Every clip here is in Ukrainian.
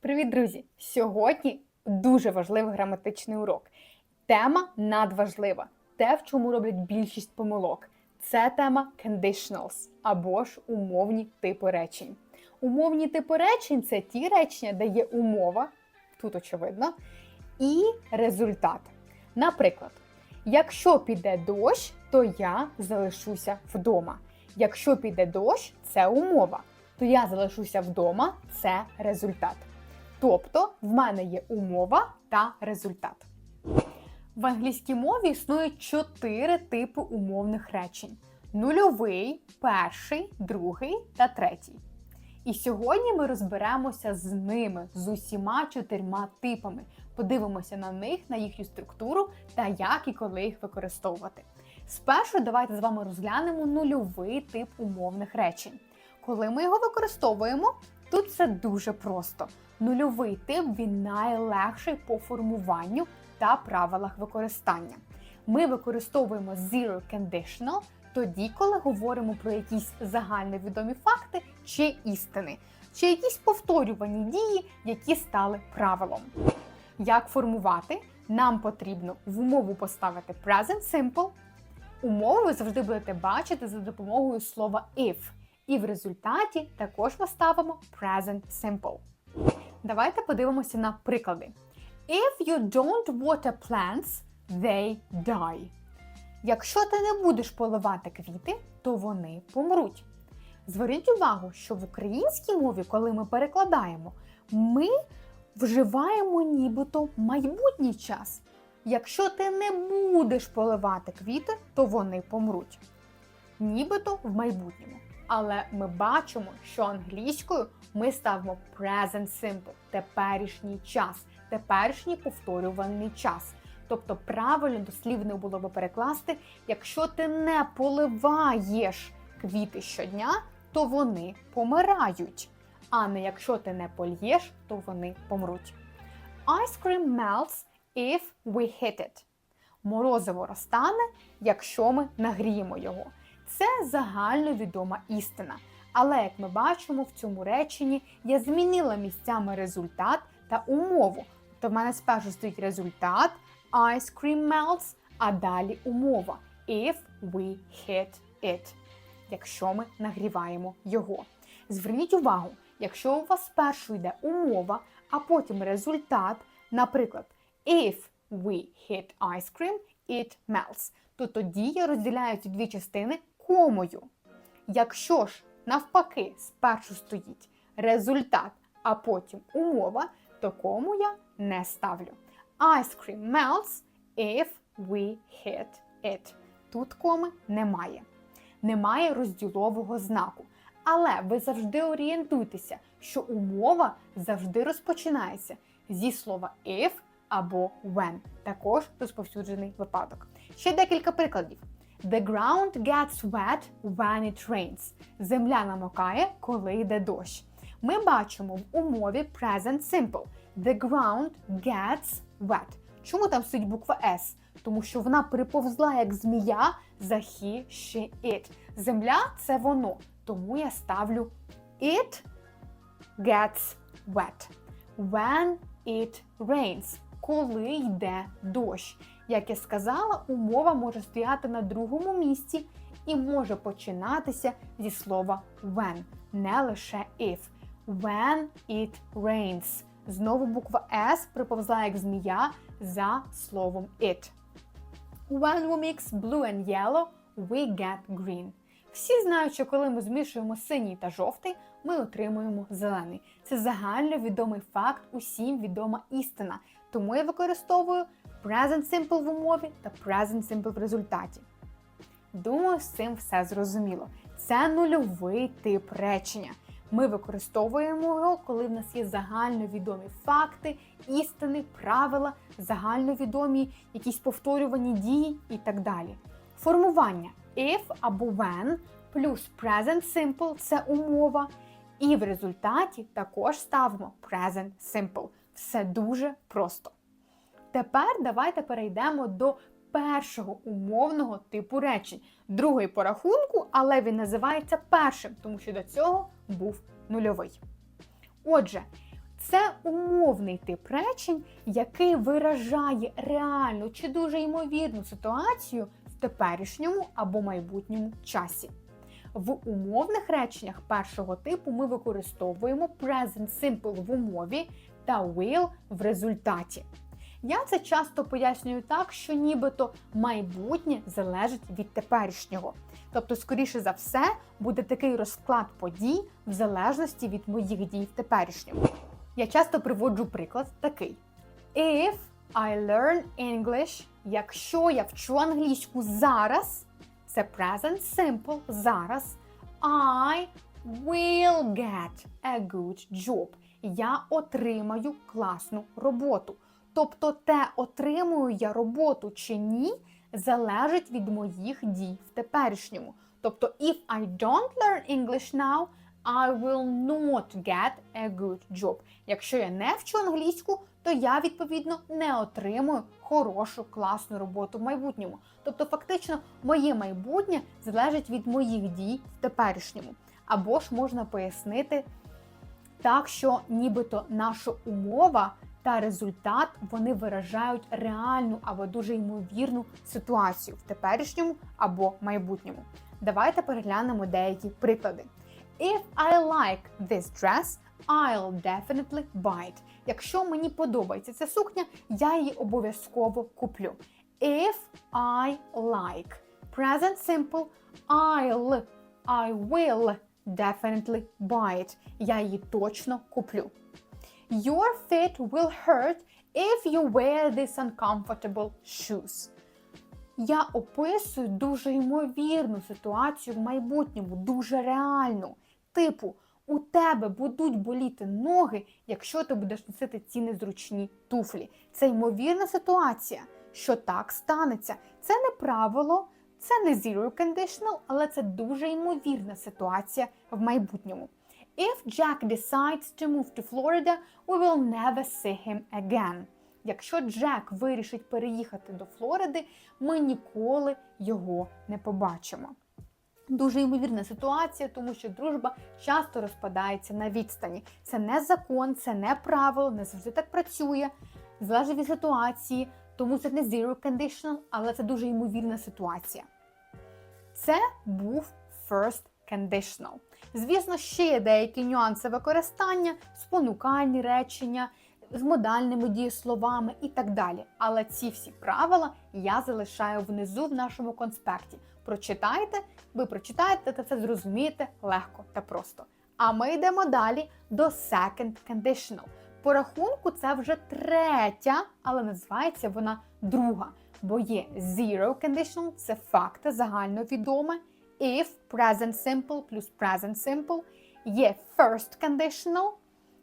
Привіт, друзі! Сьогодні дуже важливий граматичний урок. Тема надважлива. Те, в чому роблять більшість помилок. Це тема conditionals або ж умовні типи речень. Умовні типи речень це ті речення, де є умова, тут очевидно, і результат. Наприклад, якщо піде дощ, то я залишуся вдома. Якщо піде дощ, це умова, то я залишуся вдома це результат. Тобто в мене є умова та результат. В англійській мові існують чотири типи умовних речень: нульовий, перший, другий та третій. І сьогодні ми розберемося з ними, з усіма чотирма типами. Подивимося на них, на їхню структуру та як і коли їх використовувати. Спершу давайте з вами розглянемо нульовий тип умовних речень. Коли ми його використовуємо, тут все дуже просто. Нульовий тип він найлегший по формуванню та правилах використання. Ми використовуємо zero conditional тоді, коли говоримо про якісь загальновідомі факти чи істини, чи якісь повторювані дії, які стали правилом. Як формувати? Нам потрібно в умову поставити present simple. Умову ви завжди будете бачити за допомогою слова if. І в результаті також поставимо present simple. Давайте подивимося на приклади. If you don't water plants, they die. Якщо ти не будеш поливати квіти, то вони помруть. Зверніть увагу, що в українській мові, коли ми перекладаємо, ми вживаємо нібито майбутній час. Якщо ти не будеш поливати квіти, то вони помруть. Нібито в майбутньому. Але ми бачимо, що англійською ми ставимо present simple теперішній час, теперішній повторюваний час. Тобто правильно дослівно було би перекласти, якщо ти не поливаєш квіти щодня, то вони помирають. А не якщо ти не польєш, то вони помруть. Ice cream melts if we hit it. Морозиво розтане, якщо ми нагріємо його. Це загальновідома істина. Але, як ми бачимо, в цьому реченні я змінила місцями результат та умову. То в мене спершу стоїть результат ice cream melts, а далі умова if we hit it, якщо ми нагріваємо його. Зверніть увагу, якщо у вас спершу йде умова, а потім результат, наприклад, if we hit ice cream, it melts, то тоді я розділяю ці дві частини комою. Якщо ж навпаки спершу стоїть результат, а потім умова, то кому я не ставлю. Ice cream melts if we hit it. Тут коми немає. Немає розділового знаку. Але ви завжди орієнтуйтеся, що умова завжди розпочинається зі слова if або when. Також розповсюджений випадок. Ще декілька прикладів. The ground gets wet when it rains. Земля намокає, коли йде дощ. Ми бачимо в умові present simple. The ground gets wet. Чому там стоїть буква S? Тому що вона приповзла як змія за he, she, it. Земля це воно. Тому я ставлю it gets wet. When it rains. Коли йде дощ. Як я сказала, умова може стояти на другому місці і може починатися зі слова when, не лише if. When it rains. Знову буква S приповзла як змія за словом it. When we mix blue and yellow, we get green. Всі знають, що коли ми змішуємо синій та жовтий, ми отримуємо зелений. Це загальновідомий факт, усім відома істина. Тому я використовую present simple в умові та present simple в результаті. Думаю, з цим все зрозуміло. Це нульовий тип речення. Ми використовуємо його, коли в нас є загальновідомі факти, істини, правила, загальновідомі якісь повторювані дії і так далі. Формування if або when плюс present simple це умова. І в результаті також ставимо present simple. Все дуже просто. Тепер давайте перейдемо до першого умовного типу речень. Другий по рахунку, але він називається першим, тому що до цього був нульовий. Отже, Це умовний тип речень, який виражає реальну чи дуже ймовірну ситуацію в теперішньому або майбутньому часі. В умовних реченнях першого типу ми використовуємо present simple в умові та will в результаті. Я це часто пояснюю так, що нібито майбутнє залежить від теперішнього. Тобто, скоріше за все, буде такий розклад подій в залежності від моїх дій в теперішньому. Я часто приводжу приклад такий: If I learn English, якщо я вчу англійську зараз, це present simple зараз, I will get a good job. Я отримаю класну роботу. Тобто, те, отримую я роботу чи ні, залежить від моїх дій в теперішньому. Тобто, if I don't learn English now, I will not get a good job. Якщо я не вчу англійську, то я відповідно не отримую хорошу класну роботу в майбутньому. Тобто, фактично, моє майбутнє залежить від моїх дій в теперішньому. Або ж можна пояснити так, що нібито наша умова та результат вони виражають реальну або дуже ймовірну ситуацію в теперішньому або майбутньому. Давайте переглянемо деякі приклади. If I like this dress, I'll definitely buy it. Якщо мені подобається ця сукня, я її обов'язково куплю. If I like. Present simple I'll, I will definitely buy it. Я її точно куплю. Your feet will hurt if you wear these uncomfortable shoes. Я описую дуже ймовірну ситуацію в майбутньому, дуже реальну. Типу, у тебе будуть боліти ноги, якщо ти будеш носити ці незручні туфлі. Це ймовірна ситуація, що так станеться. Це не правило, це не zero conditional, але це дуже ймовірна ситуація в майбутньому. If Jack decides to move to Florida, we will never see him again. Якщо Джек вирішить переїхати до Флориди, ми ніколи його не побачимо. Дуже ймовірна ситуація, тому що дружба часто розпадається на відстані. Це не закон, це не правило, не завжди так працює, залежить від ситуації, тому це не zero conditional, але це дуже ймовірна ситуація. Це був first conditional. Звісно, ще є деякі нюанси використання, спонукальні речення з модальними дієсловами і так далі. Але ці всі правила я залишаю внизу в нашому конспекті. Прочитайте, ви прочитаєте та це зрозумієте легко та просто. А ми йдемо далі до second conditional. По рахунку це вже третя, але називається вона друга. Бо є zero conditional, це факти загальновідоме. If present simple плюс present simple. Є first conditional,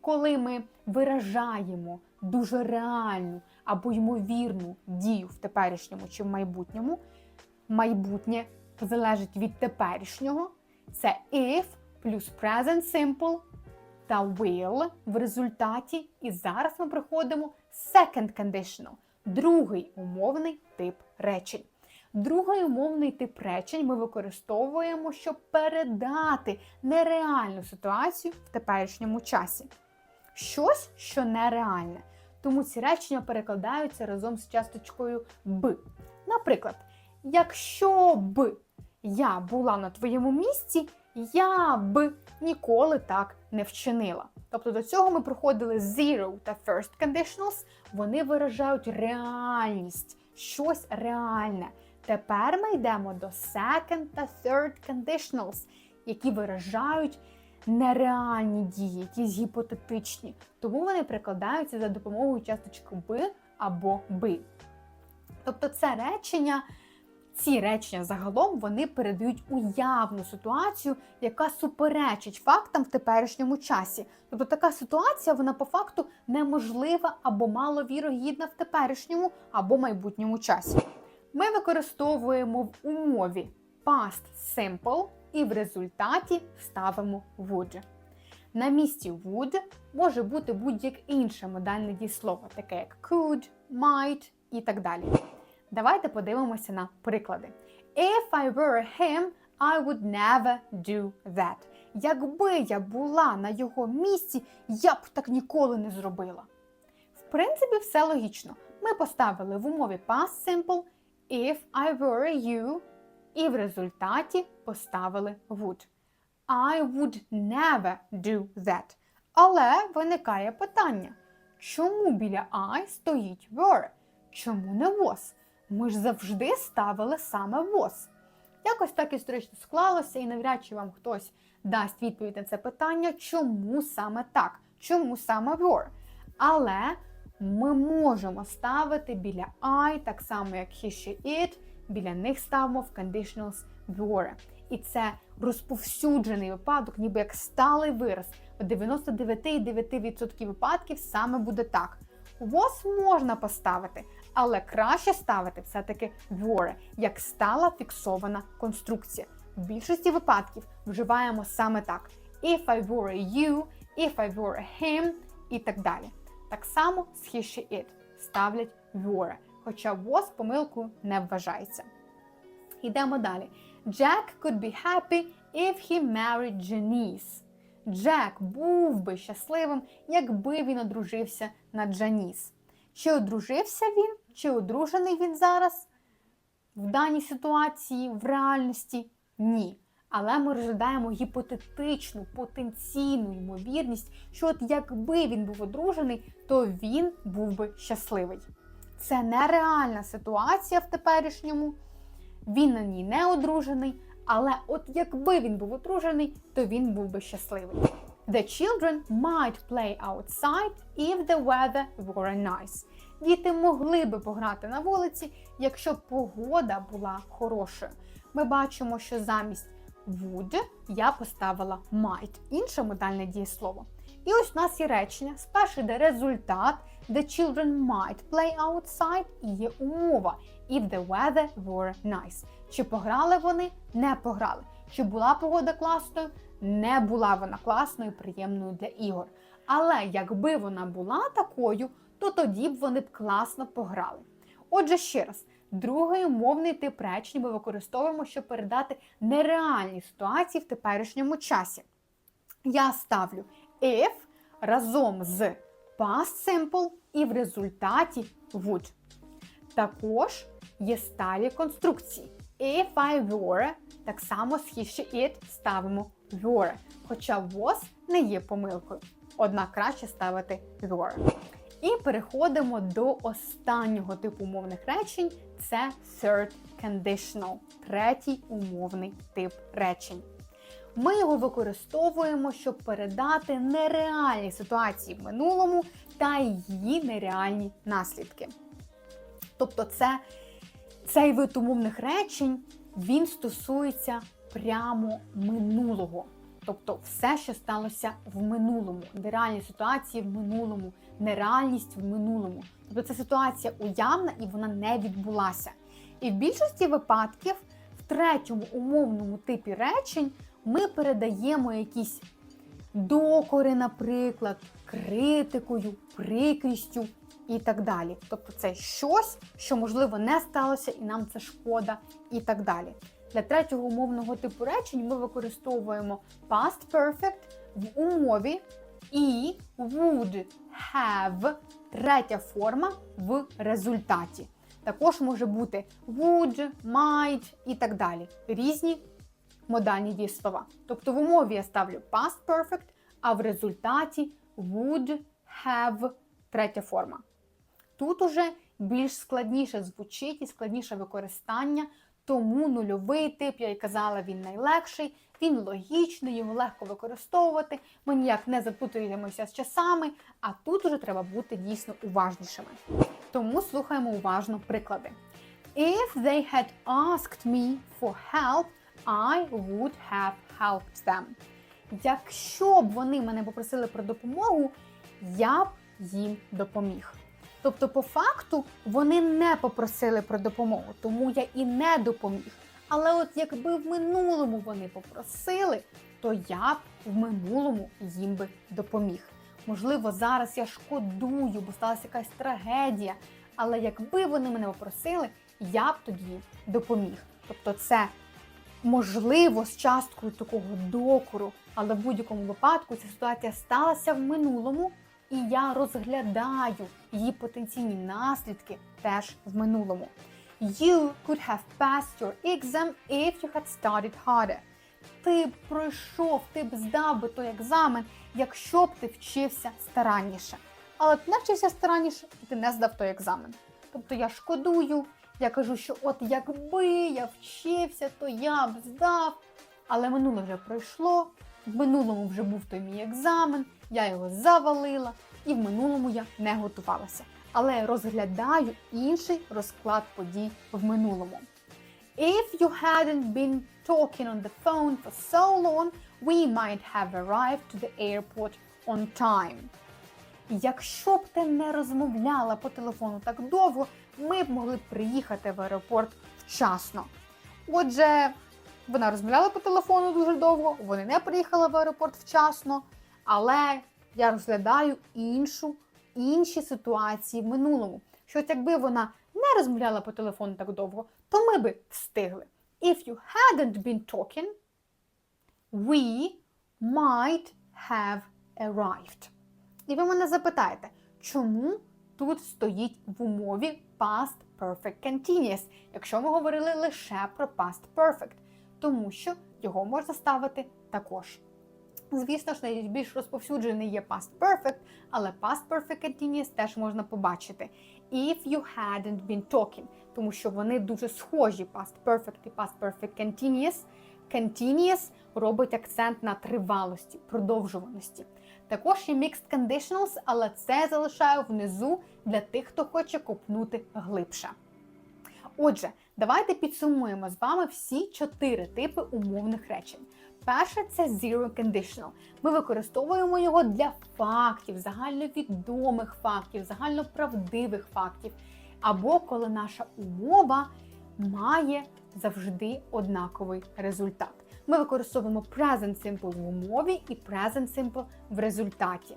коли ми виражаємо дуже реальну або ймовірну дію в теперішньому чи в майбутньому. Майбутнє залежить від теперішнього. Це if плюс present simple та will в результаті. І зараз ми приходимо second conditional, другий умовний тип речень. Другий умовний тип речень ми використовуємо, щоб передати нереальну ситуацію в теперішньому часі. Щось, що нереальне. Тому ці речення перекладаються разом з часточкою б. Наприклад, якщо б я була на твоєму місці, я б ніколи так не вчинила. Тобто до цього ми проходили zero та first conditionals, вони виражають реальність, щось реальне. Тепер ми йдемо до second та third conditionals, які виражають нереальні дії, якісь гіпотетичні. Тому вони прикладаються за допомогою часточки «би» або «би». Тобто це речення, ці речення загалом вони передають уявну ситуацію, яка суперечить фактам в теперішньому часі. Тобто така ситуація, вона по факту неможлива або маловірогідна в теперішньому або майбутньому часі. Ми використовуємо в умові past simple і в результаті ставимо would. На місці would може бути будь-яке інше модальне дієслово, таке як could, might і так далі. Давайте подивимося на приклади. If I were him, I would never do that. Якби я була на його місці, я б так ніколи не зробила. В принципі, все логічно. Ми поставили в умові past simple if I were you, і в результаті поставили would. I would never do that. Але виникає питання: чому біля I стоїть were? Чому не was? Ми ж завжди ставили саме was. Якось так історично склалося, і навряд чи вам хтось дасть відповідь на це питання, чому саме так, чому саме were. Але ми можемо ставити біля I, так само як he, she, it, біля них ставимо в conditionals were. І це розповсюджений випадок, ніби як сталий вираз. В 99,9% випадків саме буде так. Was можна поставити, але краще ставити все-таки were, як стала фіксована конструкція. В більшості випадків вживаємо саме так: if I were you, if I were him і так далі. Так само з he, she, it ставлять were, хоча was помилкою не вважається. Йдемо далі. Jack could be happy if he married Janice. Джек був би щасливим, якби він одружився на Джаніс. Чи одружився він, чи одружений він зараз? В даній ситуації, в реальності ні. Але ми розглядаємо гіпотетичну потенційну ймовірність, що от якби він був одружений, то він був би щасливий. Це нереальна ситуація в теперішньому. Він на ній не одружений, але от якби він був одружений, то він був би щасливий. The children might play outside if the weather were nice. Діти могли би пограти на вулиці, якщо погода була хорошою. Ми бачимо, що замість would я поставила might, інше модальне дієслово. І ось у нас є речення. Спершу йде результат. The children might play outside і є умова. If the weather were nice. Чи пограли вони? Не пограли. Чи була погода класною? Не була вона класною, приємною для ігор. Але якби вона була такою, то тоді б вони б класно пограли. Отже, ще раз, другий умовний тип речень ми використовуємо, щоб передати нереальні ситуації в теперішньому часі. Я ставлю if разом з past simple і в результаті would. Також є сталі конструкції. If I were, так само з he, it ставимо were. Хоча was не є помилкою. Однак краще ставити were. І переходимо до останнього типу умовних речень це third conditional, третій умовний тип речень. Ми його використовуємо, щоб передати нереальні ситуації в минулому та її нереальні наслідки. Тобто, це, цей вид умовних речень він стосується прямо минулого. Тобто все, що сталося в минулому, нереальні ситуації в минулому, нереальність в минулому. Тобто це ситуація уявна і вона не відбулася. І в більшості випадків, в третьому умовному типі речень, ми передаємо якісь докори, наприклад, критикою, прикрістю і так далі. Тобто це щось, що можливо не сталося, і нам це шкода, і так далі. Для третього умовного типу речень ми використовуємо past perfect в умові і would have третя форма в результаті. Також може бути would, might і так далі. Різні модальні дієслова. Тобто в умові я ставлю past perfect, а в результаті would have третя форма. Тут уже більш складніше звучить і складніше використання, тому нульовий тип, я й казала, він найлегший, він логічний, його легко використовувати. Ми ніяк не запутуємося з часами, а тут уже треба бути дійсно уважнішими. Тому слухаємо уважно приклади. If they had asked me for help, I would have helped them. Якщо б вони мене попросили про допомогу, я б їм допоміг. Тобто, по факту, вони не попросили про допомогу, тому я і не допоміг. Але от якби в минулому вони попросили, то я б в минулому їм би допоміг. Можливо, зараз я шкодую, бо сталася якась трагедія. Але якби вони мене попросили, я б тоді допоміг. Тобто, це можливо з часткою такого докору, Але в будь-якому випадку ця ситуація сталася в минулому, і я розглядаю її потенційні наслідки теж в минулому. You could have passed your exam if you had studied harder. Ти б пройшов, ти б здав би той екзамен, якщо б ти вчився старанніше. Але ти не вчився старанніше, і ти не здав той екзамен. Тобто я шкодую, я кажу, що от якби я вчився, то я б здав. Але минуле вже пройшло, в минулому вже був той мій екзамен, я його завалила, і в минулому я не готувалася. Але розглядаю інший розклад подій в минулому. If you hadn't been talking on the phone for so long, we might have arrived to the airport on time. Якщо б ти не розмовляла по телефону так довго, ми б могли приїхати в аеропорт вчасно. Отже, вона розмовляла по телефону дуже довго, вони не приїхали в аеропорт вчасно, але я розглядаю іншу, інші ситуації в минулому. Що якби вона не розмовляла по телефону так довго, то ми би встигли. If you hadn't been talking, we might have arrived. І ви мене запитаєте, чому тут стоїть в умові past perfect continuous, якщо ми говорили лише про past perfect, тому що його можна ставити також. Звісно ж, найбільш розповсюджений є past perfect, але past perfect continuous теж можна побачити. If you hadn't been talking, тому що вони дуже схожі past perfect і past perfect continuous. Continuous робить акцент на тривалості, продовжуваності. Також є mixed conditionals, але це залишаю внизу для тих, хто хоче копнути глибше. Отже, давайте підсумуємо з вами всі чотири типи умовних речень. Перше це zero conditional. Ми використовуємо його для фактів, загальновідомих фактів, загальноправдивих фактів, або коли наша умова має завжди однаковий результат. Ми використовуємо present simple в умові і present simple в результаті.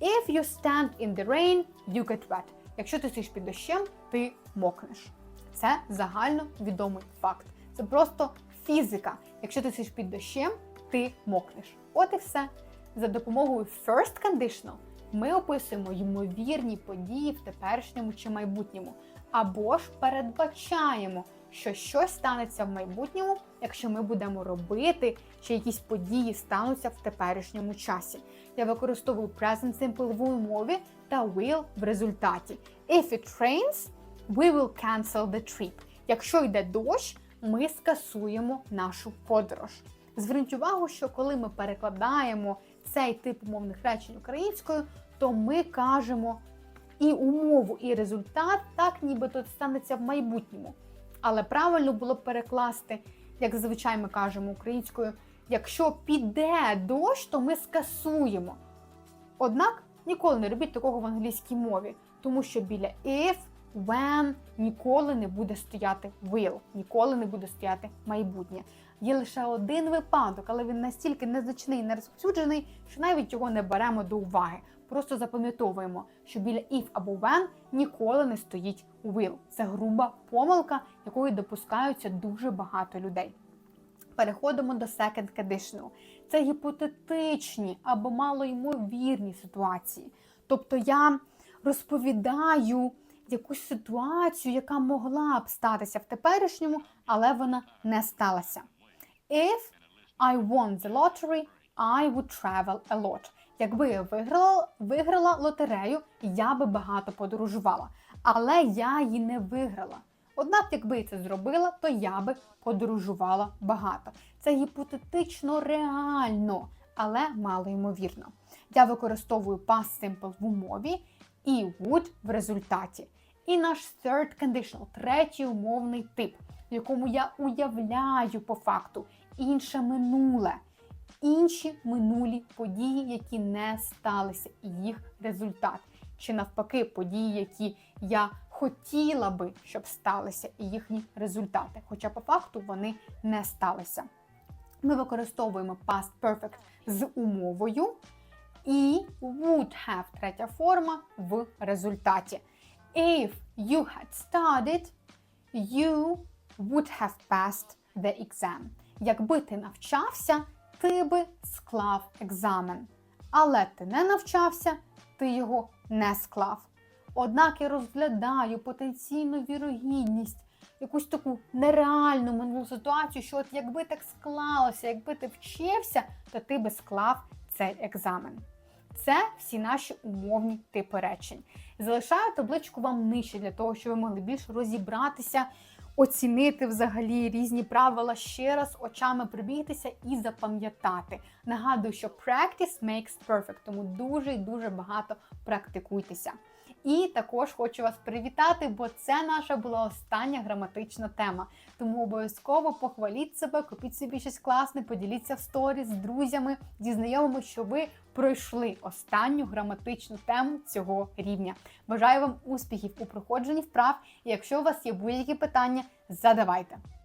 If you stand in the rain, you get wet. Якщо ти стоїш під дощем, ти мокнеш. Це загально відомий факт. Це просто фізика. Якщо ти сидиш під дощем, ти мокнеш. От і все. За допомогою first conditional ми описуємо ймовірні події в теперішньому чи майбутньому, або ж передбачаємо, що щось станеться в майбутньому, якщо ми будемо робити, чи якісь події стануться в теперішньому часі. Я використовую present simple в умові та will в результаті. If it rains, we will cancel the trip. Якщо йде дощ, ми скасуємо нашу подорож. Зверніть увагу, що коли ми перекладаємо цей тип умовних речень українською, то ми кажемо і умову, і результат, так ніби то станеться в майбутньому. Але правильно було б перекласти, як зазвичай ми кажемо українською, якщо піде дощ, то ми скасуємо. Однак ніколи не робіть такого в англійській мові, тому що біля if, when ніколи не буде стояти will, ніколи не буде стояти майбутнє. Є лише один випадок, але він настільки незначний і нерозповсюджений, що навіть його не беремо до уваги. Просто запам'ятовуємо, що біля if або when ніколи не стоїть will. Це груба помилка, якої допускаються дуже багато людей. Переходимо до second conditional. Це гіпотетичні або малоймовірні ситуації. Тобто я розповідаю якусь ситуацію, яка могла б статися в теперішньому, але вона не сталася. If I won the lottery, I would travel a lot. Якби я виграла, виграла лотерею, я би багато подорожувала. Але я її не виграла. Однак, якби я це зробила, то я би подорожувала багато. Це гіпотетично реально, але мало ймовірно. Я використовую past simple в умові і would в результаті. І наш third conditional, третій умовний тип, в якому я уявляю по факту інше минуле, інші минулі події, які не сталися, і їх результат. Чи навпаки, події, які я хотіла би, щоб сталися, і їхні результати. Хоча по факту вони не сталися. Ми використовуємо past perfect з умовою і would have третя форма в результаті. If you had studied, you would have passed the exam. Якби ти навчався, ти би склав екзамен. Але ти не навчався, ти його не склав. Однак я розглядаю потенційну вірогідність, якусь таку нереальну минулу ситуацію, що от якби так склалося, якби ти вчився, то ти би склав цей екзамен. Це всі наші умовні типи речень. Залишаю табличку вам нижче для того, щоб ви могли більше розібратися, оцінити взагалі різні правила ще раз очами прибігтися і запам'ятати. Нагадую, що practice makes perfect, тому дуже дуже багато практикуйтеся. І також хочу вас привітати, бо це наша була остання граматична тема. Тому обов'язково похваліть себе, купіть собі щось класне, поділіться в сторі з друзями, зі знайомими, що ви пройшли останню граматичну тему цього рівня. Бажаю вам успіхів у проходженні вправ. І якщо у вас є будь-які питання, задавайте.